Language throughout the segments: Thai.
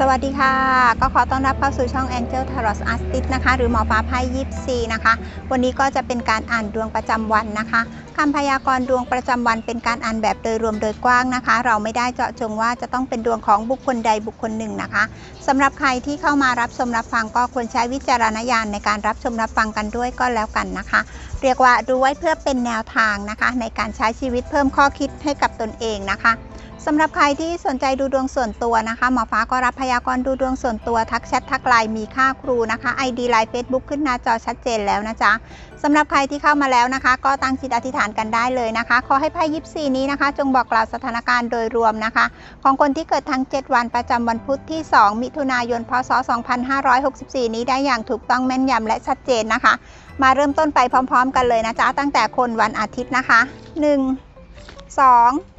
สวัสดีค่ะ ก็ขอต้อนรับเข้าสู่ช่อง Angel Tarot Artist นะคะ หรือหมอฟ้าไพ่ยิปซีนะคะ วันนี้ก็จะเป็นการอ่านดวงประจำวันนะคะคำพยากรณ์ดวงประจำวันเป็นการอ่านแบบโดยรวมโดยกว้างนะคะ เราไม่ได้เจาะจงว่าจะต้องเป็นดวงของบุคคลใดบุคคลหนึ่งนะคะสำหรับใครที่เข้ามารับชมรับฟังก็ควรใช้วิจารณญาณในการรับชมรับฟังกันด้วยก็แล้วกันนะคะ เรียกว่าดูไว้เพื่อเป็นแนวทางนะคะ ในการใช้ชีวิตเพิ่มข้อคิดให้กับตนเองนะคะ สำหรับใครที่สนใจดูดวงส่วนตัวนะคะหมอฟ้าก็รับพยากรณ์ดูดวงส่วนตัวทักแชททักไลน์มีค่าครูนะคะ ID ไลน์ Facebook ขึ้นหน้าจอชัดเจนแล้วนะจ๊ะสำหรับใครที่เข้ามาแล้วนะคะ ก็ตั้งจิตอธิษฐานกันได้เลยนะคะขอให้ไพ่ยิปซีนี้นะคะ จงบอกกล่าวสถานการณ์โดยรวมนะคะ ของคนที่เกิดทั้ง 7 วันประจำวันพุธที่ 2 มิถุนายน พศ 2564 นี้ได้อย่างถูกต้องแม่นยำและชัดเจนนะคะ มาเริ่มต้นไปพร้อม ๆ กันเลยนะจ๊ะตั้งแต่คนวันอาทิตย์นะคะ 1 2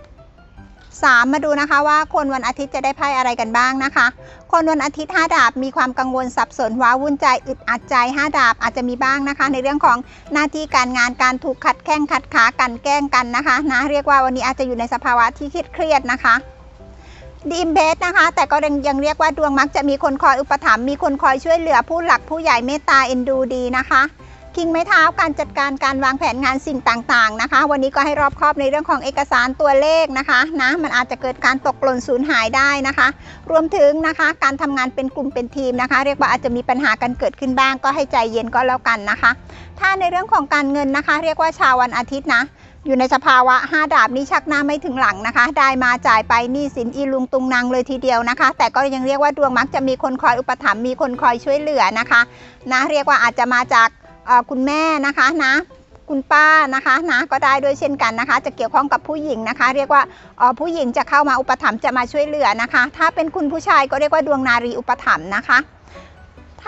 3 มาดูนะคะว่าคนวันอาทิตย์จะได้ไพ่อะไรกันบ้างนะคะ คนวันอาทิตย์ 5 ดาบมีความกังวลสับสนว้าวุ่นใจอึดอัดใจ 5 ดาบอาจจะมีบ้างนะคะ ในเรื่องของหน้าที่การงานการถูกขัดแข้งขัดขากันแกล้งกันนะคะนะเรียกว่าวันนี้อาจจะอยู่ในสภาวะที่เครียดนะคะดีมเพสนะคะ แต่ก็ยังยังเรียกว่าดวงมักจะมีคนคอยอุปถัมภ์มีคนคอยช่วยเหลือผู้หลักผู้ใหญ่เมตตาเอ็นดูดีนะคะ คิงไม้เท้าการจัดการการวางแผนงานสิ่งต่างๆนะคะ วันนี้ก็ให้รอบคอบในเรื่องของเอกสารตัวเลขนะคะนะมันอาจจะเกิดการตกหล่นสูญหายได้นะคะ รวมถึงนะคะการทำงานเป็นกลุ่มเป็นทีมนะคะ เรียกว่าอาจจะมีปัญหากันเกิดขึ้นบ้าง ก็ให้ใจเย็นก็แล้วกันนะคะ ถ้าในเรื่องของการเงินนะคะ เรียกว่าชาววันอาทิตย์นะอยู่ในสภาวะ5ดาบนี้ชักหน้าไม่ถึงหลังนะคะ ได้มาจ่ายไปหนี้สินอีลุงตุงนางเลยทีเดียวนะคะ แต่ก็ยังเรียกว่าดวงมักจะมีคนคอยอุปถัมภ์มีคนคอยช่วยเหลือนะคะ นะเรียกว่าอาจจะมาจาก คุณแม่นะคะนะคุณป้านะคะนะก็ได้ด้วยเช่นกันนะคะ จะเกี่ยวข้องกับผู้หญิงนะคะ เรียกว่าผู้หญิงจะเข้ามาอุปถัมภ์จะมาช่วยเหลือนะคะ ถ้าเป็นคุณผู้ชายก็เรียกว่าดวงนารีอุปถัมภ์นะคะ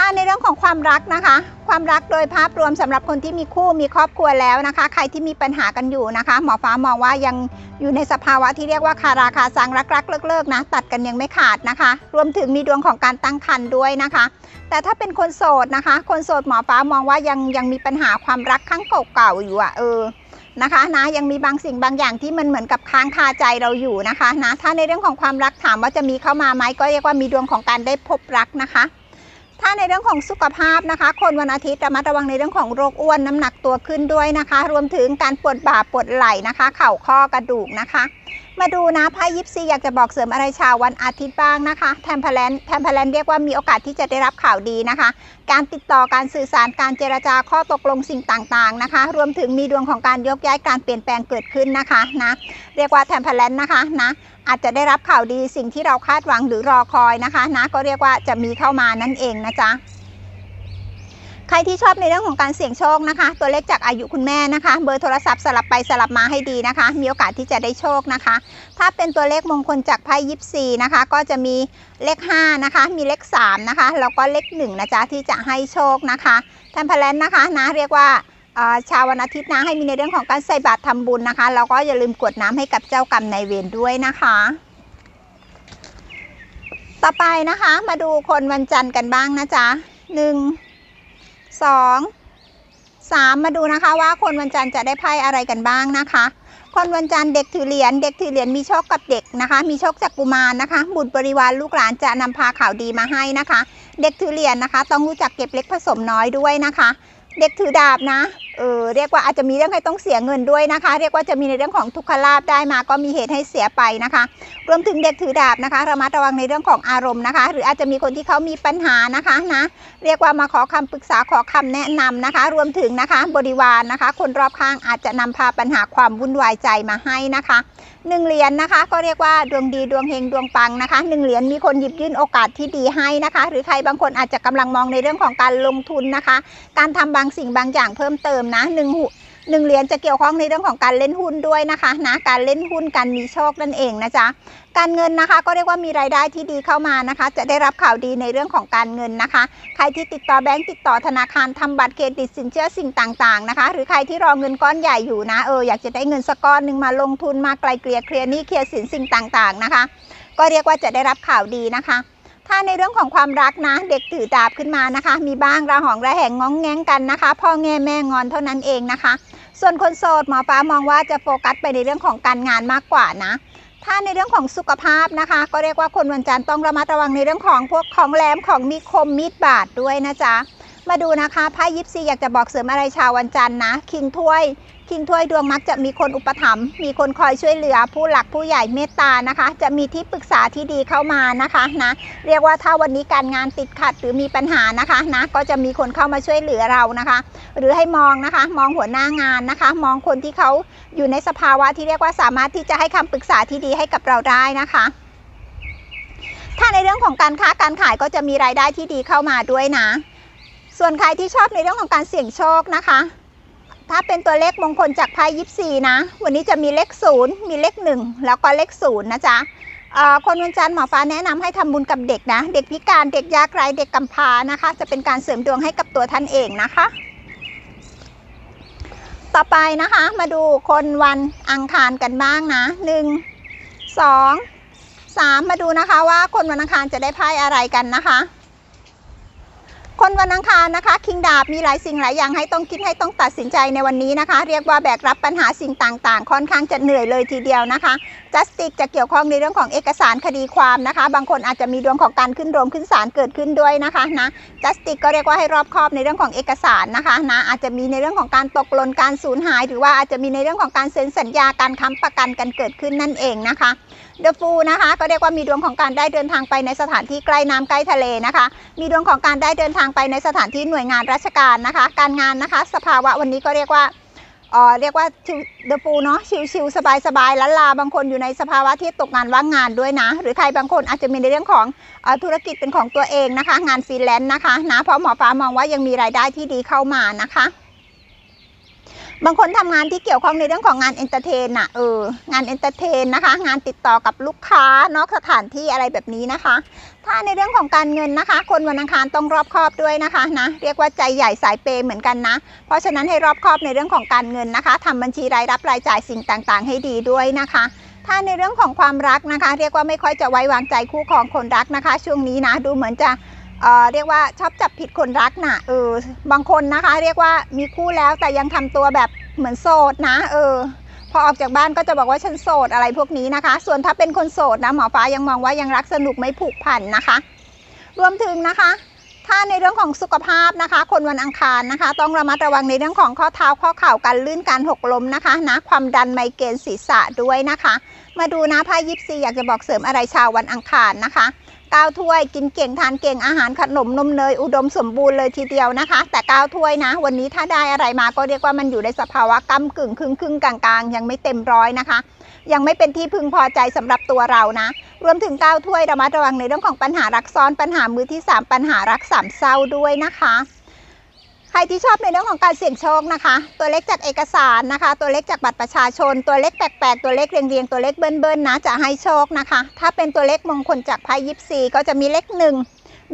ถ้าในเรื่องของความรักนะคะ ความรักโดยภาพรวมสำหรับคนที่มีคู่มีครอบครัวแล้วนะคะ ใครที่มีปัญหากันอยู่นะคะ หมอฟ้ามองว่ายังอยู่ในสภาวะที่เรียกว่าคาราคาซังรักรักเลิกเลิกๆนะตัดกันยังไม่ขาดนะคะ รวมถึงมีดวงของการตั้งครรภ์ด้วยนะคะ แต่ถ้าเป็นคนโสดนะคะ คนโสดหมอฟ้ามองว่ายังยังมีปัญหาความรักครั้งเก่าๆอยู่อะเออนะคะนะยังมีบางสิ่งบางอย่างที่มันเหมือนกับค้างคาใจเราอยู่นะคะนะถ้าในเรื่องของความรักถามว่าจะมีเข้ามาไหมก็เรียกว่ามีดวงของการได้พบรักนะคะ ถ้าในเรื่องของสุขภาพนะคะ คนวันอาทิตย์ระมัดระวังในเรื่องของโรคอ้วนน้ำหนักตัวขึ้นด้วยนะคะ รวมถึงการปวดบ่าปวดไหล่นะคะ เข่าข้อกระดูกนะคะ มาดูนะไพ่ยิปซีอยากจะบอกเสริมอะไรชาววันอาทิตย์บ้างนะคะแทมเพลนแทมเพลนเรียกว่ามีโอกาสที่จะได้รับข่าวดีนะคะ การติดต่อการสื่อสารการเจรจาข้อตกลงสิ่งต่างๆนะคะ รวมถึงมีดวงของการยกย้ายการเปลี่ยนแปลงเกิดขึ้นนะคะนะเรียกว่าแทมเพลนนะคะนะอาจจะได้รับข่าวดีสิ่งที่เราคาดหวังหรือรอคอยนะคะนะก็เรียกว่าจะมีเข้ามานั่นเองนะจ๊ะ ใครที่ชอบในเรื่องของการเสี่ยงโชคนะคะ ตัวเลขจากอายุคุณแม่นะคะ เบอร์โทรศัพท์สลับไปสลับมาให้ดีนะคะ มีโอกาสที่จะได้โชคนะคะ ถ้าเป็นตัวเลขมงคลจากไพ่ยิปซีนะคะ ก็จะมีเลข5นะคะ มีเลข3นะคะแล้วก็เลข1นะจ๊ะที่จะให้โชคนะคะแทมเพลนนะคะนะเรียกว่าชาววันอาทิตย์นะให้มีในเรื่องของการใส่บาตรทำบุญนะคะแล้วก็อย่าลืมกวดน้ำให้กับเจ้ากรรมนายเวรด้วยนะคะ ต่อไปนะคะมาดูคนวันจันทร์กันบ้างนะจ๊ะหนึ่ง สองสามมาดูนะคะว่าคนวันจันทร์จะได้ไพ่อะไรกันบ้างนะคะ คนวันจันทร์เด็กถือเหรียญเด็กถือเหรียญมีโชคกับเด็กนะคะ มีโชคจากกุมารนะคะ บุตรบริวารลูกหลานจะนำพาข่าวดีมาให้นะคะ เด็กถือเหรียญนะคะ ต้องรู้จักเก็บเล็กผสมน้อยด้วยนะคะ เด็กถือดาบนะ เออเรียกว่าอาจจะมีเรื่องให้ต้องเสียเงินด้วยนะคะ เรียกว่าจะมีในเรื่องของทุกขลาบได้มา ก็มีเหตุให้เสียไปนะคะ รวมถึงเด็กถือดาบนะคะระมัดระวังในเรื่องของอารมณ์นะคะ หรืออาจจะมีคนที่เขามีปัญหานะคะนะ เรียกว่ามาขอคำปรึกษาขอคำแนะนำนะคะ รวมถึงนะคะ บริวารนะคะ คนรอบข้างอาจจะนำพาปัญหาความวุ่นวายใจมาให้นะคะหนึ่งเหรียญนะคะ ก็เรียกว่าดวงดีดวงเฮงดวงปังนะคะหนึ่งเหรียญมีคนหยิบยื่นโอกาสที่ดีให้นะคะ หรือใครบางคนอาจจะกำลังมองในเรื่องของการลงทุนนะคะ การทำบางสิ่งบางอย่างเพิ่มเติมนะหนึ่งหุหนึ่งเหรียญจะเกี่ยวข้องในเรื่องของการเล่นหุ้นด้วยนะคะนะการเล่นหุ้นการมีโชคนั่นเองนะจ๊ะการเงินนะคะ ก็เรียกว่ามีรายได้ที่ดีเข้ามานะคะ จะได้รับข่าวดีในเรื่องของการเงินนะคะ ใครที่ติดต่อแบงก์ติดต่อธนาคารทำบัตรเครดิตสินเชื่อสิ่งต่างๆนะคะ หรือใครที่รอเงินก้อนใหญ่อยู่นะเอออยากจะได้เงินสักก้อนหนึ่งมาลงทุนมาไกลเกลี่ยเคลียร์หนี้เคลียร์สินสิ่งต่างๆนะคะ ก็เรียกว่าจะได้รับข่าวดีนะคะถ้าในเรื่องของความรักนะ เด็กถือดาบขึ้นมานะคะ มีบ้างระหองระแหงง้องแง้งกันนะคะ พ่อแง่แม่งอนเท่านั้นเองนะคะ ส่วนคนโสดหมอฟ้ามองว่าจะโฟกัสไปในเรื่องของการงานมากกว่านะ ถ้าในเรื่องของสุขภาพนะคะ ก็เรียกว่าคนวันจันทร์ต้องระมัดระวังในเรื่องของพวกของแหลมของมีคมมีดบาดด้วยนะจ๊ะ มาดูนะคะไพ่ยิปซีอยากจะบอกเสริมอะไรชาววันจันทร์นะ คิงถ้วย คิงถ้วยดวงมักจะมีคนอุปถัมภ์มีคนคอยช่วยเหลือ ผู้หลักผู้ใหญ่เมตตานะคะ จะมีที่ปรึกษาที่ดีเข้ามานะคะนะเรียกว่าถ้าวันนี้การงานติดขัดหรือมีปัญหานะคะนะก็จะมีคนเข้ามาช่วยเหลือเรานะคะ หรือให้มองนะคะ มองหัวหน้างานนะคะ มองคนที่เขาอยู่ในสภาวะที่เรียกว่าสามารถที่จะให้คำปรึกษาที่ดีให้กับเราได้นะคะถ้าในเรื่องของการค้าการขายก็จะมีรายได้ที่ดีเข้ามาด้วยนะ ส่วนใครที่ชอบในเรื่องของการเสี่ยงโชคนะคะ ถ้าเป็นตัวเลขมงคลจากไพ่ยิปซีนะ วันนี้จะมีเลขศูนย์มีเลขหนึ่งแล้วก็เลขศูนย์นะจ๊ะคนวันจันทร์หมอฟ้าแนะนำให้ทำบุญกับเด็กนะ เด็กพิการเด็กยากไร้เด็กกำพร้านะคะ จะเป็นการเสริมดวงให้กับตัวท่านเองนะคะ ต่อไปนะคะ มาดูคนวันอังคารกันบ้างนะหนึ่งสองสามมาดูนะคะว่าคนวันอังคารจะได้ไพ่อะไรกันนะคะ คนวันอังคารนะคะ คิงดาบมีหลายสิ่งหลายอย่างให้ต้องคิดให้ต้องตัดสินใจในวันนี้นะคะ เรียกว่าแบกรับปัญหาสิ่งต่างๆ ค่อนข้างจะเหนื่อยเลยทีเดียวนะคะจัสติกจะเกี่ยวข้องในเรื่องของเอกสารคดีความนะคะ บางคนอาจจะมีดวงของการขึ้นโรงขึ้นศาลเกิดขึ้นด้วยนะคะนะจัสติกก็เรียกว่าให้รอบคอบในเรื่องของเอกสารนะคะนะอาจจะมีในเรื่องของการตกหล่นการสูญหาย หรือว่าอาจจะมีในเรื่องของการเซ็นสัญญาการค้ำประกันกันเกิดขึ้นนั่นเองนะคะเดอะฟูนะคะก็เรียกว่ามีดวงของการได้เดินทางไปในสถานที่ใกล้น้ำใกล้ทะเลนะคะ มีดวงของการได้เดินทางไปในสถานที่หน่วยงานราชการนะคะ การงานนะคะ สภาวะวันนี้ก็เรียกว่า เรียกว่าเดอะฟูเนาะชิวๆสบายๆล้านลาบางคนอยู่ในสภาวะที่ตกงานว่างงานด้วยนะ หรือใครบางคนอาจจะมีในเรื่องของอธุรกิจเป็นของตัวเองนะคะ งานฟรีแลนซ์นะคะนะเพราะหมอฟ้ามองว่ายังมีรายได้ที่ดีเข้ามานะคะ บางคนทำงานที่เกี่ยวข้องในเรื่องของงานเอนเตอร์เทนน่ะเอองานเอนเตอร์เทนนะคะ งานติดต่อกับลูกค้านอกสถานที่อะไรแบบนี้นะคะ ถ้าในเรื่องของการเงินนะคะ คนวันอังคารต้องรอบคอบด้วยนะคะนะเรียกว่าใจใหญ่สายเปย์เหมือนกันนะ เพราะฉะนั้นให้รอบคอบในเรื่องของการเงินนะคะทำบัญชีรายรับรายจ่ายสิ่งต่างๆ ให้ดีด้วยนะคะถ้าในเรื่องของความรักนะคะ เรียกว่าไม่ค่อยจะไว้วางใจคู่ของคนรักนะคะ ช่วงนี้นะ ดูเหมือนจะ เรียกว่าชอบจับผิดคนรักน่ะเออบางคนนะคะ เรียกว่ามีคู่แล้วแต่ยังทำตัวแบบเหมือนโสดนะ เออ พอออกจากบ้านก็จะบอกว่าฉันโสดอะไรพวกนี้นะคะ ส่วนถ้าเป็นคนโสดนะหมอฟ้ายังมองว่ายังรักสนุกไม่ผูกพันนะคะ รวมถึงนะคะ ถ้าในเรื่องของสุขภาพนะคะ คนวันอังคารนะคะ ต้องระมัดระวังในเรื่องของข้อเท้าข้อเข่าการลื่นการหกล้มนะคะนะความดันไมเกรนศีรษะด้วยนะคะ มาดูนะไพ่ยิปซีอยากจะบอกเสริมอะไรชาววันอังคารนะคะก้าวถ้วยกินเก่งทานเก่งอาหารขนมนมเนยอุดมสมบูรณ์เลยทีเดียวนะคะ แต่ก้าวถ้วยนะ วันนี้ถ้าได้อะไรมาก็เรียกว่ามันอยู่ในสภาวะก้ากึ่งครึ่งครึ่งกลางๆ ยังไม่เต็มร้อยนะคะ ยังไม่เป็นที่พึงพอใจสำหรับตัวเรานะ รวมถึงก้าวถ้วยระมัดระวังในเรื่องของปัญหารักซ้อนปัญหามือที่ 3 ปัญหารักสามเศร้าด้วยนะคะ ใครที่ชอบในเรื่องของการเสี่ยงโชคนะคะ ตัวเลขจากเอกสารนะคะ ตัวเลขจากบัตรประชาชน ตัวเลขแปลกๆ ตัวเลขเรียงๆ ตัวเลขเบิ้ลๆนะจะให้โชคนะคะ ถ้าเป็นตัวเลขมงคลจากไพ่ยิปซีก็จะมีเลขหนึ่ง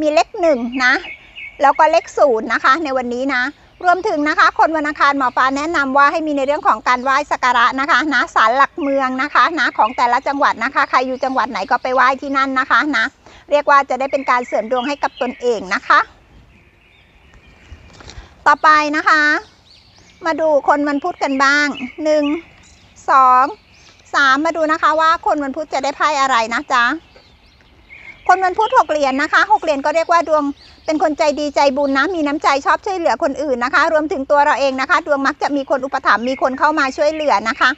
มีเลขหนึ่งนะ แล้วก็เลขศูนย์นะคะ ในวันนี้นะ รวมถึงนะคะ คนวันอังคารหมอฟ้าแนะนำว่าให้มีในเรื่องของการไหว้สักการะนะคะนะศาลหลักเมืองนะคะนะของแต่ละจังหวัดนะคะ ใครอยู่จังหวัดไหนก็ไปไหว้ที่นั่นนะคะนะ เรียกว่าจะได้เป็นการเสริมดวงให้กับตนเองนะคะ ต่อไปนะคะ มาดูคนวันพุธกันบ้าง1 2 3มมาดูนะคะว่าคนวันพุธจะได้ไพ่อะไรนะจ๊ะคนวันพุธหกเหรียญนะคะหกเหรียญก็เรียกว่าดวงเป็นคนใจดีใจบุญนะมีน้ำใจชอบช่วยเหลือคนอื่นนะคะ รวมถึงตัวเราเองนะคะ ดวงมักจะมีคนอุปถัมภ์มีคนเข้ามาช่วยเหลือนะคะ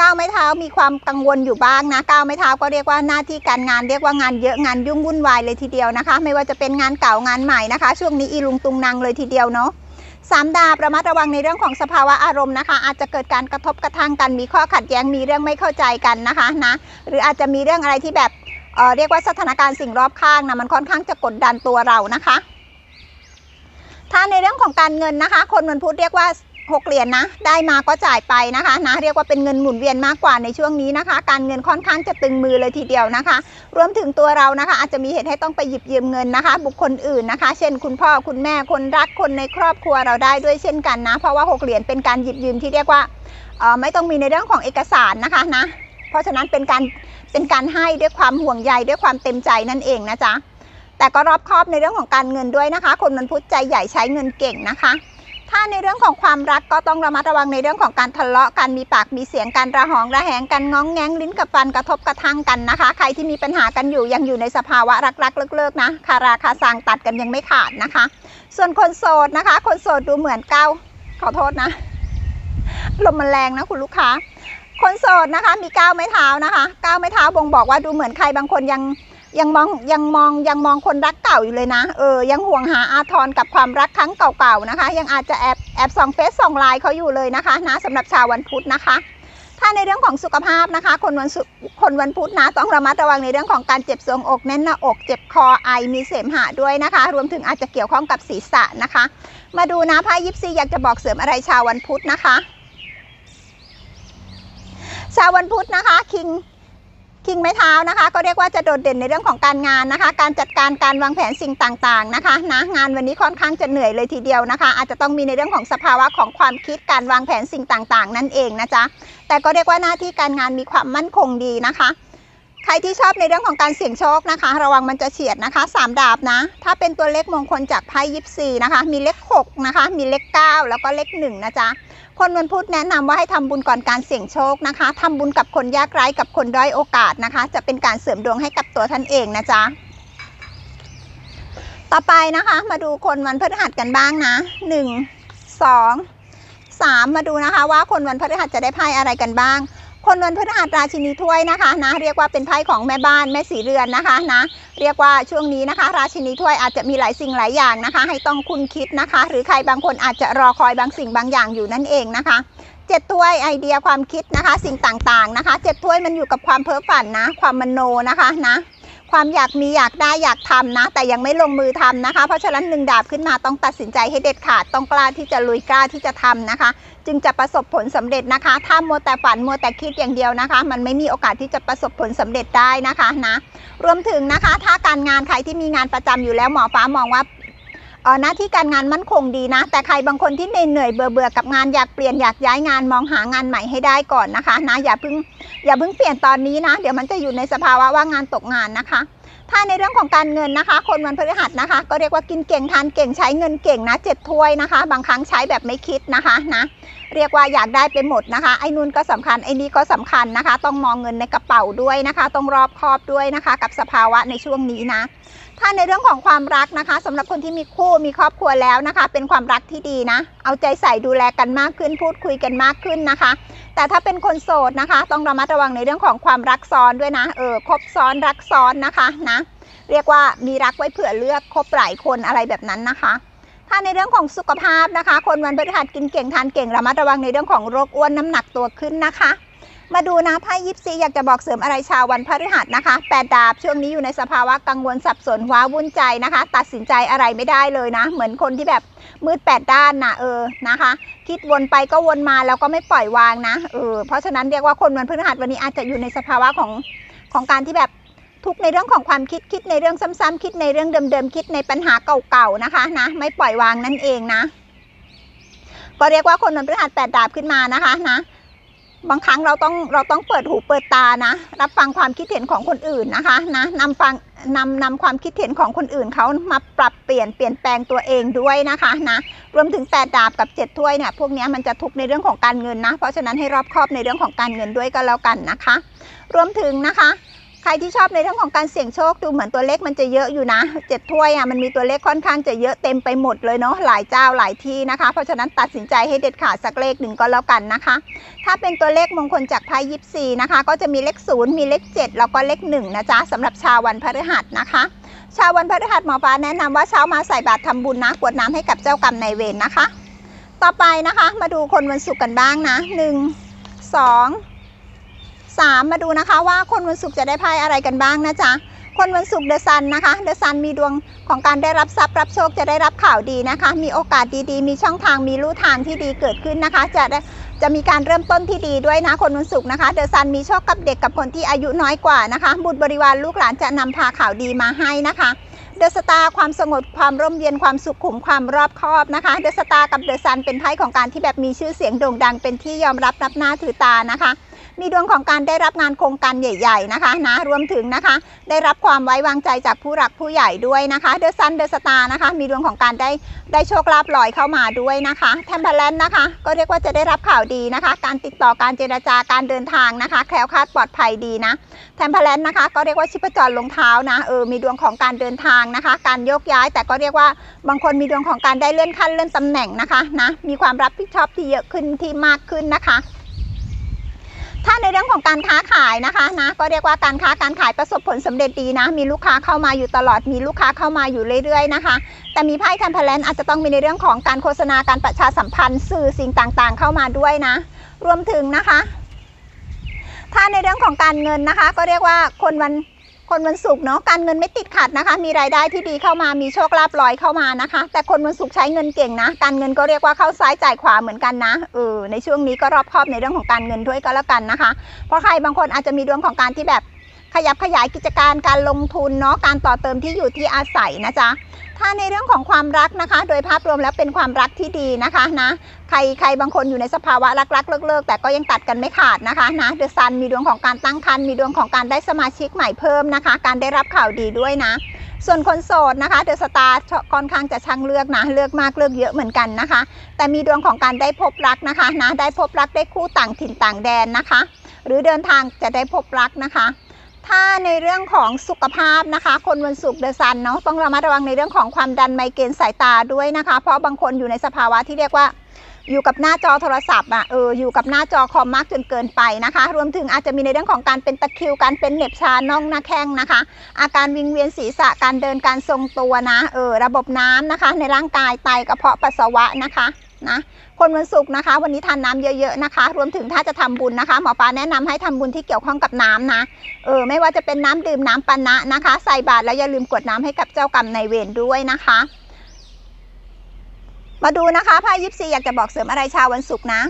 ก้าวไม้เท้ามีความกังวลอยู่บ้างนะก้าวไม้เท้าก็เรียกว่าหน้าที่การงานเรียกว่างานเยอะงานยุ่งวุ่นวายเลยทีเดียวนะคะ ไม่ว่าจะเป็นงานเก่างานใหม่นะคะ ช่วงนี้อีลุงตุงนางเลยทีเดียวเนาะ สามดาประมัดระวังในเรื่องของสภาวะอารมณ์นะคะ อาจจะเกิดการกระทบกระทั่งกัน มีข้อขัดแย้ง มีเรื่องไม่เข้าใจกันนะคะนะ หรืออาจจะมีเรื่องอะไรที่แบบเออเรียกว่าสถานการณ์สิ่งรอบข้างนะ มันค่อนข้างจะกดดันตัวเรานะคะ ถ้าในเรื่องของการเงินนะคะ คนวันพุธเรียกว่า หกเหรียญนะ ได้มาก็จ่ายไปนะคะนะ เรียกว่าเป็นเงินหมุนเวียนมากกว่าในช่วงนี้นะคะ การเงินค่อนข้างจะตึงมือเลยทีเดียวนะคะ รวมถึงตัวเรานะคะ อาจจะมีเหตุให้ต้องไปหยิบยืมเงินนะคะ บุคคลอื่นนะคะ เช่น คุณพ่อคุณแม่คนรักคนในครอบครัวเราได้ด้วยเช่นกันนะ เพราะว่าหกเหรียญเป็นการหยิบยืมที่เรียกว่าออไม่ต้องมีในเรื่องของเอกสารนะคะนะ เพราะฉะนั้นเป็นการเป็นการให้ด้วยความห่วงใยด้วยความเต็มใจนั่นเองนะจ๊ะแต่ก็รอบคอบในเรื่องของการเงินด้วยนะคะ คนมันพุธใจใหญ่ใช้เงินเก่งนะคะ ถ้าในเรื่องของความรักก็ต้องระมัดระวังในเรื่องของการทะเลาะกันมีปากมีเสียงกันระหองระแหงกันง้องแง้งลิ้นกับฟันกระทบกระทั่งกันนะคะ ใครที่มีปัญหากันอยู่ยังอยู่ในสภาวะรักๆเลิกๆนะคาราคาซังตัดกันยังไม่ขาดนะคะ ส่วนคนโสดนะคะ คนโสดดูเหมือนเก้าขอโทษนะลมมันแรงนะคุณลูกค้า คนโสดนะคะ มีก้าวไม้เท้านะคะก้าวไม้เท้าบ่งบอกว่าดูเหมือนใครบางคนยัง ยังมองยังมองยังมองคนรักเก่าอยู่เลยนะ เออ ยังห่วงหาอาทรกับความรักครั้งเก่าๆนะคะ ยังอาจจะแอบแอบส่องเฟซส่องไลน์เขาอยู่เลยนะคะนะสำหรับชาววันพุธนะคะ ถ้าในเรื่องของสุขภาพนะคะ คนวันศุคนวันพุธนะ ต้องระมัดระวังในเรื่องของการเจ็บทรวงอกแน่นหน้าอก เจ็บคอไอมีเสมหะด้วยนะคะ รวมถึงอาจจะเกี่ยวข้องกับศีรษะนะคะ มาดูนะไพ่ยิปซีอยากจะบอกเสริมอะไรชาววันพุธนะคะ ชาววันพุธนะคะคิง คิงไม้เท้านะคะ ก็เรียกว่าจะโดดเด่นในเรื่องของการงานนะคะ การจัดการการวางแผนสิ่งต่างๆนะคะนะงานวันนี้ค่อนข้างจะเหนื่อยเลยทีเดียวนะคะ อาจจะต้องมีในเรื่องของสภาวะของความคิดการวางแผนสิ่งต่างๆ นั่นเองนะจ๊ะแต่ก็เรียกว่าหน้าที่การงานมีความมั่นคงดีนะคะ ใครที่ชอบในเรื่องของการเสี่ยงโชคนะคะ ระวังมันจะเฉียดนะคะสามดาบนะ ถ้าเป็นตัวเลขมงคลจากไพ่ยิปซีนะคะ มีเลข6นะคะ มีเลข 9 แล้วก็เลข1นะจ๊ะคนวันพุธแนะนำว่าให้ทำบุญก่อนการเสี่ยงโชคนะคะทำบุญกับคนยากไร้กับคนด้อยโอกาสนะคะ จะเป็นการเสริมดวงให้กับตัวท่านเองนะจ๊ะต่อไปนะคะ มาดูคนวันพฤหัสกันบ้างนะหนึ่งสองสามมาดูนะคะ ว่าคนวันพฤหัสจะได้ไพ่อะไรกันบ้าง คนวันพฤหัสราชินีถ้วยนะคะนะเรียกว่าเป็นไพ่ของแม่บ้านแม่สีเรือนนะคะนะเรียกว่าช่วงนี้นะคะ ราชินีถ้วยอาจจะมีหลายสิ่งหลายอย่างนะคะ ให้ต้องคุณคิดนะคะ หรือใครบางคนอาจจะรอคอยบางสิ่งบางอย่างอยู่นั่นเองนะคะเจ็ดถ้วยไอเดียความคิดนะคะ สิ่งต่างๆนะคะเจ็ดถ้วยมันอยู่กับความเพ้อฝันนะ ความมโนนะคะนะ ความอยากมีอยากได้อยากทำนะ แต่ยังไม่ลงมือทำนะคะ เพราะฉะนั้นหนึ่งดาบขึ้นมาต้องตัดสินใจให้เด็ดขาดต้องกล้าที่จะลุยกล้าที่จะทำนะคะ จึงจะประสบผลสำเร็จนะคะ ถ้ามัวแต่ฝันมัวแต่คิดอย่างเดียวนะคะ มันไม่มีโอกาสที่จะประสบผลสำเร็จได้นะคะนะรวมถึงนะคะ ถ้าการงานใครที่มีงานประจำอยู่แล้วหมอฟ้ามองว่า หน้าที่การงานมั่นคงดีนะ แต่ใครบางคนที่เหนื่อยเบื่อเบื่อกับงานอยากเปลี่ยนอยากย้ายงานมองหางานใหม่ให้ได้ก่อนนะคะนะอย่าเพิ่งอย่าเพิ่งเปลี่ยนตอนนี้นะ เดี๋ยวมันจะอยู่ในสภาวะว่างานตกงานนะคะถ้าในเรื่องของการเงินนะคะ คนวันพฤหัสนะคะ ก็เรียกว่ากินเก่งทานเก่งใช้เงินเก่งนะเจ็ดถ้วยนะคะ บางครั้งใช้แบบไม่คิดนะคะนะเรียกว่าอยากได้ไปหมดนะคะ ไอ้นู่นก็สำคัญไอ้นี่ก็สำคัญนะคะ ต้องมองเงินในกระเป๋าด้วยนะคะ ต้องรอบคอบด้วยนะคะ กับสภาวะในช่วงนี้นะ ถ้าในเรื่องของความรักนะคะสำหรับคนที่มีคู่มีครอบครัวแล้วนะคะ เป็นความรักที่ดีนะ เอาใจใส่ดูแลกันมากขึ้นพูดคุยกันมากขึ้นนะคะ แต่ถ้าเป็นคนโสดนะคะ ต้องระมัดระวังในเรื่องของความรักซ้อนด้วยนะเออคบซ้อนรักซ้อนนะคะนะเรียกว่ามีรักไว้เผื่อเลือกคบหลายคนอะไรแบบนั้นนะคะถ้าในเรื่องของสุขภาพนะคะ คนวันพฤหัสกินเก่งทานเก่งระมัดระวังในเรื่องของโรคอ้วนน้ำหนักตัวขึ้นนะคะ มาดูนะไพ่ยิปซีอยากจะบอกเสริมอะไรชาววันพฤหัสนะคะแปดดาบช่วงนี้อยู่ในสภาวะกังวลสับสนว้าวุ่นใจนะคะ ตัดสินใจอะไรไม่ได้เลยนะ เหมือนคนที่แบบมืดแปดด้านนะเออนะคะ คิดวนไปก็วนมาแล้วก็ไม่ปล่อยวางนะเออเพราะฉะนั้นเรียกว่าคนวันพฤหัสวันนี้อาจจะอยู่ในสภาวะของของการที่แบบทุกในเรื่องของความคิดคิดในเรื่องซ้ำๆคิดในเรื่องเดิมๆคิดในปัญหาเก่าๆนะคะนะไม่ปล่อยวางนั่นเองนะ ก็เรียกว่าคนวันพฤหัสแปดดาบขึ้นมานะคะนะ บางครั้งเราต้องเราต้องเปิดหูเปิดตานะ รับฟังความคิดเห็นของคนอื่นนะคะนะนำฟังนำนำความคิดเห็นของคนอื่นเขามาปรับเปลี่ยนเปลี่ยนแปลงตัวเองด้วยนะคะนะรวมถึงแปดดาบกับเจ็ดถ้วยเนี่ยพวกนี้มันจะทุกข์ในเรื่องของการเงินนะ เพราะฉะนั้นให้รอบคอบในเรื่องของการเงินด้วยก็แล้วกันนะคะ รวมถึงนะคะ ใครที่ชอบในเรื่องของการเสี่ยงโชคดูเหมือนตัวเลขมันจะเยอะอยู่นะเจ็ดถ้วยอะมันมีตัวเลขค่อนข้างจะเยอะเต็มไปหมดเลยเนาะหลายเจ้าหลายที่นะคะ เพราะฉะนั้นตัดสินใจให้เด็ดขาดสักเลขหนึ่งก็แล้วกันนะคะ ถ้าเป็นตัวเลขมงคลจากไพ่ยิปซีนะคะ ก็จะมีเลขศูนย์มีเลขเจ็ดแล้วก็เลขหนึ่งนะจ๊ะสำหรับชาววันพฤหัสนะคะชาววันพฤหัสหมอฟ้าแนะนำว่าเช้ามาใส่บาตรทำบุญนะกวดน้ำให้กับเจ้ากรรมนายเวรนะคะ ต่อไปนะคะ มาดูคนวันศุกร์กันบ้างนะหนึ่งสอง สามาดูนะคะว่าคนวันศุกร์จะได้ไพ่อะไรกันบ้างนะจ๊ะคนวันศุกร์เดอะซันนะคะเดอะซันมีดวงของการได้รับทรัพย์รับโชคจะได้รับข่าวดีนะคะ มีโอกาสดีๆ มีช่องทางมีลู่ทางที่ดีเกิดขึ้นนะคะ จะได้จะมีการเริ่มต้นที่ดีด้วยนะคนวันศุกร์นะคะเดอะซันมีโชคกับเด็กกับคนที่อายุน้อยกว่านะคะ บุตรบริวารลูกหลานจะนำพาข่าวดีมาให้นะคะเดอะสตาร์ความสงบความร่มเย็นความสุขุมความรอบคอบนะคะเดอะสตาร์กับเดอะซันเป็นไพ่ของการที่แบบมีชื่อเสียงโด่งดังเป็นที่ยอมรับนับหน้าถือตานะคะ มีดวงของการได้รับงานโครงการใหญ่ ๆ นะคะนะรวมถึงนะคะ ได้รับความไว้วางใจจากผู้หลักผู้ใหญ่ด้วยนะคะเดอะซันเดอะสตาร์นะคะ มีดวงของการได้ได้โชคลาภลอยเข้ามาด้วยนะคะแทมเพลนนะคะ ก็เรียกว่าจะได้รับข่าวดีนะคะ การติดต่อการเจรจาการเดินทางนะคะ แคล้วคลาดปลอดภัยดีนะแทมเพลนนะคะก็เรียกว่าชิปจรลงเท้านะเออมีดวงของการเดินทางนะคะ การโยกย้าย แต่ก็เรียกว่าบางคนมีดวงของการได้เลื่อนขั้นเลื่อนตำแหน่งนะคะนะมีความรับผิดชอบที่เยอะขึ้นที่มากขึ้นนะคะ ถ้าในเรื่องของการค้าขายนะคะนะก็เรียกว่าการค้าการขายประสบผลสำเร็จดีนะ มีลูกค้าเข้ามาอยู่ตลอดมีลูกค้าเข้ามาอยู่เรื่อยๆนะคะ แต่มีไพ่แทมเพลนอาจจะต้องมีในเรื่องของการโฆษณาการประชาสัมพันธ์สื่อสิ่งต่างๆ เข้ามาด้วยนะ รวมถึงนะคะ ถ้าในเรื่องของการเงินนะคะ ก็เรียกว่าคนวัน คนวันศุกร์เนาะการเงินไม่ติดขัดนะคะ มีรายได้ที่ดีเข้ามามีโชคลาภลอยเข้ามานะคะ แต่คนวันศุกร์ใช้เงินเก่งนะ การเงินก็เรียกว่าเข้าซ้ายจ่ายขวาเหมือนกันนะเออในช่วงนี้ก็รอบคอบในเรื่องของการเงินด้วยก็แล้วกันนะคะ เพราะใครบางคนอาจจะมีดวงของการที่แบบขยับขยายกิจการการลงทุนเนาะการต่อเติมที่อยู่ที่อาศัยนะจ๊ะ ถ้าในเรื่องของความรักนะคะ โดยภาพรวมแล้วเป็นความรักที่ดีนะคะนะ ใครใครบางคนอยู่ในสภาวะรักๆเลิกๆ แต่ก็ยังตัดกันไม่ขาดนะคะนะเดอะซันมีดวงของการตั้งครรภ์มีดวงของการได้สมาชิกใหม่เพิ่มนะคะ การได้รับข่าวดีด้วยนะ ส่วนคนโสดนะคะเดอะสตาร์ค่อนข้างจะช่างเลือกนะเลือกมากเลือกเยอะเหมือนกันนะคะ แต่มีดวงของการได้พบรักนะคะนะได้พบรักได้คู่ต่างถิ่นต่างแดนนะคะ หรือเดินทางจะได้พบรักนะคะ ถ้าในเรื่องของสุขภาพนะคะ คนวันศุกร์เดอะซันเนาะต้องระมัดระวังในเรื่องของความดันไมเกรนสายตาด้วยนะคะ เพราะบางคนอยู่ในสภาวะที่เรียกว่าอยู่กับหน้าจอโทรศัพท์อะเอออยู่กับหน้าจอคอมมากจนเกินไปนะคะ รวมถึงอาจจะมีในเรื่องของการเป็นตะคริวการเป็นเหน็บชาน่องหน้าแข้งนะคะ อาการวิงเวียนศีรษะการเดินการทรงตัวนะเออระบบน้ำนะคะ ในร่างกายไตกระเพาะปัสสาวะนะคะ นะ คนวันศุกร์นะคะ วันนี้ทานน้ำเยอะๆนะคะ รวมถึงถ้าจะทำบุญนะคะหมอปลาแนะนำให้ทำบุญที่เกี่ยวข้องกับน้ำนะ เออไม่ว่าจะเป็นน้ำดื่มน้ำปานะนะคะ ใส่บาตรแล้วอย่าลืมกวดน้ำให้กับเจ้ากรรมนายเวรด้วยนะคะ มาดูนะคะไพ่ยิปซีอยากจะบอกเสริมอะไรชาววันศุกร์นะ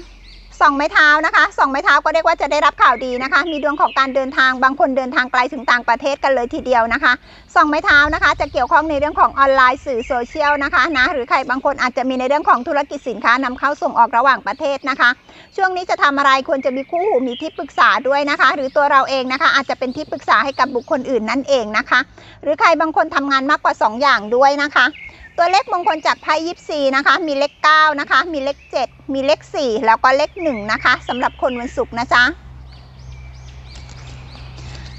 สองไม้เท้านะคะสองไม้เท้าก็เรียกว่าจะได้รับข่าวดีนะคะ มีดวงของการเดินทางบางคนเดินทางไกลถึงต่างประเทศกันเลยทีเดียวนะคะสองไม้เท้านะคะ จะเกี่ยวข้องในเรื่องของออนไลน์สื่อโซเชียลนะคะนะหรือใครบางคนอาจจะมีในเรื่องของธุรกิจสินค้านำเข้าส่งออกระหว่างประเทศนะคะ ช่วงนี้จะทำอะไรควรจะมีคู่หูมีที่ปรึกษาด้วยนะคะ หรือตัวเราเองนะคะ อาจจะเป็นที่ปรึกษาให้กับบุคคลอื่นนั่นเองนะคะ หรือใครบางคนทำงานมากกว่า 2 อย่างด้วยนะคะ ตัวเลขมงคลจากไพ่ยิปซีนะคะ มีเลข9นะคะ มีเลข 7 มีเลข 4 แล้วก็เลข1นะคะสำหรับคนวันศุกร์นะจ๊ะ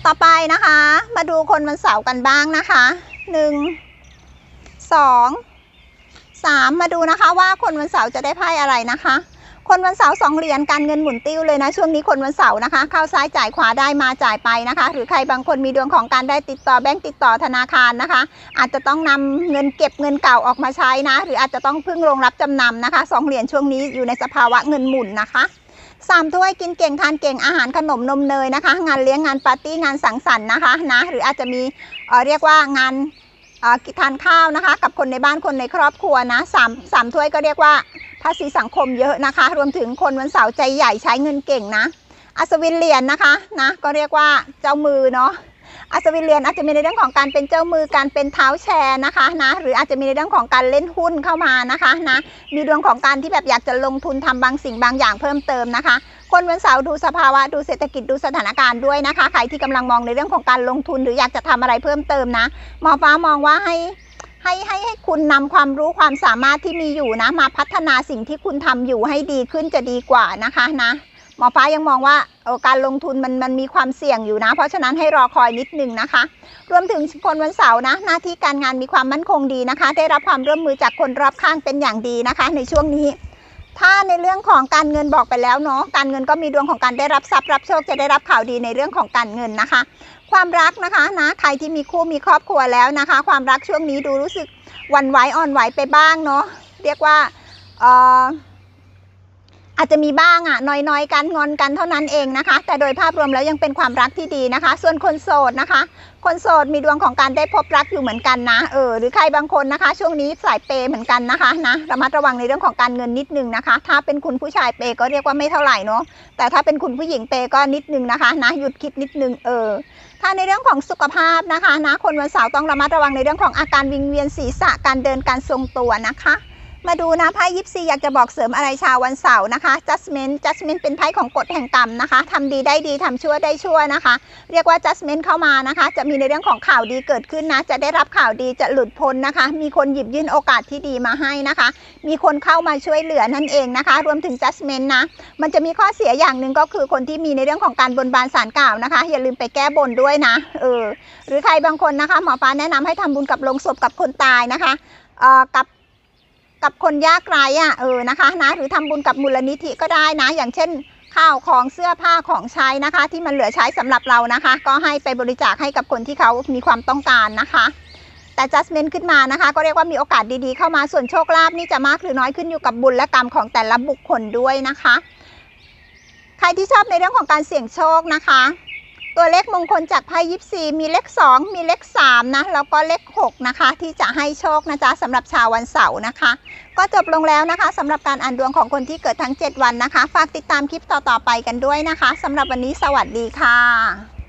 ต่อไปนะคะ มาดูคนวันเสาร์กันบ้างนะคะ 1 2 3 มาดูนะคะว่าคนวันเสาร์จะได้ไพ่อะไรนะคะ คนวันเสาร์สองเหรียญการเงินหมุนติ้วเลยนะ ช่วงนี้คนวันเสาร์นะคะ เข้าซ้ายจ่ายขวาได้มาจ่ายไปนะคะ หรือใครบางคนมีดวงของการได้ติดต่อแบงก์ติดต่อธนาคารนะคะ อาจจะต้องนำเงินเก็บเงินเก่าออกมาใช้นะ หรืออาจจะต้องพึ่งโรงรับจำนำนะคะสองเหรียญช่วงนี้อยู่ในสภาวะเงินหมุนนะคะสามถ้วยกินเก่งทานเก่งอาหารขนมนมเนยนะคะ งานเลี้ยงงานปาร์ตี้งานสังสรรค์นะคะนะ หรืออาจจะมีเออเรียกว่างานเอ่อทานข้าวนะคะ กับคนในบ้านคนในครอบครัวนะสามสามถ้วยก็เรียกว่า ภาษีสังคมเยอะนะคะ รวมถึงคนวันเสาร์ใจใหญ่ใช้เงินเก่งนะ อัศวินเหรียญนะคะนะก็เรียกว่าเจ้ามือเนาะอัศวินเหรียญอาจจะมีในเรื่องของการเป็นเจ้ามือการเป็นเท้าแชร์นะคะนะหรืออาจจะมีในเรื่องของการเล่นหุ้นเข้ามานะคะนะมีดวงของการที่แบบอยากจะลงทุนทำบางสิ่งบางอย่างเพิ่มเติมนะคะ คนวันเสาร์ดูสภาวะดูเศรษฐกิจดูสถานการณ์ด้วยนะคะใครที่กำลังมองในเรื่องของการลงทุนหรืออยากจะทำอะไรเพิ่มเติมนะหมอฟ้ามองว่าให้ ให้ให้ให้คุณนำความรู้ความสามารถที่มีอยู่นะ มาพัฒนาสิ่งที่คุณทำอยู่ให้ดีขึ้นจะดีกว่านะคะนะหมอฟ้ายังมองว่าการลงทุนมันมันมีความเสี่ยงอยู่นะ เพราะฉะนั้นให้รอคอยนิดนึงนะคะ รวมถึงคนวันเสาร์นะ หน้าที่การงานมีความมั่นคงดีนะคะ ได้รับความร่วมมือจากคนรอบข้างเป็นอย่างดีนะคะ ในช่วงนี้ ถ้าในเรื่องของการเงินบอกไปแล้วเนาะการเงินก็มีดวงของการได้รับทรัพย์รับโชคจะได้รับข่าวดีในเรื่องของการเงินนะคะ ความรักนะคะนะใครที่มีคู่มีครอบครัวแล้วนะคะ ความรักช่วงนี้ดูรู้สึกวันไหวอ่อนไหวไปบ้างเนาะเรียกว่าเอ่ออาจจะมีบ้างอะน้อยๆกันงอนกันเท่านั้นเองนะคะ แต่โดยภาพรวมแล้วยังเป็นความรักที่ดีนะคะ ส่วนคนโสดนะคะ คนโสดมีดวงของการได้พบรักอยู่เหมือนกันนะ เออ หรือใครบางคนนะคะ ช่วงนี้สายเปย์เหมือนกันนะคะนะ ระมัดระวังในเรื่องของการเงินนิดนึงนะคะ ถ้าเป็นคุณผู้ชายเปย์ก็เรียกว่าไม่เท่าไหร่เนาะ แต่ถ้าเป็นคุณผู้หญิงเปย์ก็นิดนึงนะคะนะ หยุดคิดนิดนึง เออ ถ้าในเรื่องของสุขภาพนะคะนะ คนวันเสาร์ต้องระมัดระวังในเรื่องของอาการวิงเวียนศีรษะ การเดิน การทรงตัวนะคะ มาดูนะไพ่ยิปซีอยากจะบอกเสริมอะไรชาววันเสาร์นะคะ judgment judgment เป็นไพ่ของกฎแห่งกรรมนะคะทำดีได้ดีทำชั่วได้ชั่วนะคะ เรียกว่า judgment เข้ามานะคะ จะมีในเรื่องของข่าวดีเกิดขึ้นนะ จะได้รับข่าวดีจะหลุดพ้นนะคะ มีคนหยิบยื่นโอกาสที่ดีมาให้นะคะ มีคนเข้ามาช่วยเหลือนั่นเองนะคะ รวมถึง judgment นะ มันจะมีข้อเสียอย่างหนึ่งก็คือคนที่มีในเรื่องของการบนบานสารกล่าวนะคะ อย่าลืมไปแก้บนด้วยนะเออหรือใครบางคนนะคะหมอปลาแนะนำให้ทำบุญกับโลงศพกับคนตายนะคะเอ่อกับ กับคนยากไร้อะเออนะคะนะหรือทำบุญกับมูลนิธิก็ได้นะ อย่างเช่นข้าวของเสื้อผ้าของใช้นะคะ ที่มันเหลือใช้สำหรับเรานะคะ ก็ให้ไปบริจาคให้กับคนที่เขามีความต้องการนะคะ แต่ adjustment ขึ้นมานะคะ ก็เรียกว่ามีโอกาสดีๆเข้ามาส่วนโชคลาภนี่จะมากหรือน้อยขึ้นอยู่กับบุญและกรรมของแต่ละบุคคลด้วยนะคะ ใครที่ชอบในเรื่องของการเสี่ยงโชคนะคะ ตัวเลขมงคลจากไพ่ยิปซีมีเลข 2 มีเลข3นะแล้วก็เลข6นะคะ ที่จะให้โชคนะจ๊ะสำหรับชาววันเสาร์นะคะ ก็จบลงแล้วนะคะสำหรับการอ่านดวงของคนที่เกิดทั้ง 7 วันนะคะ ฝากติดตามคลิปต่อๆไปกันด้วยนะคะสำหรับวันนี้สวัสดีค่ะ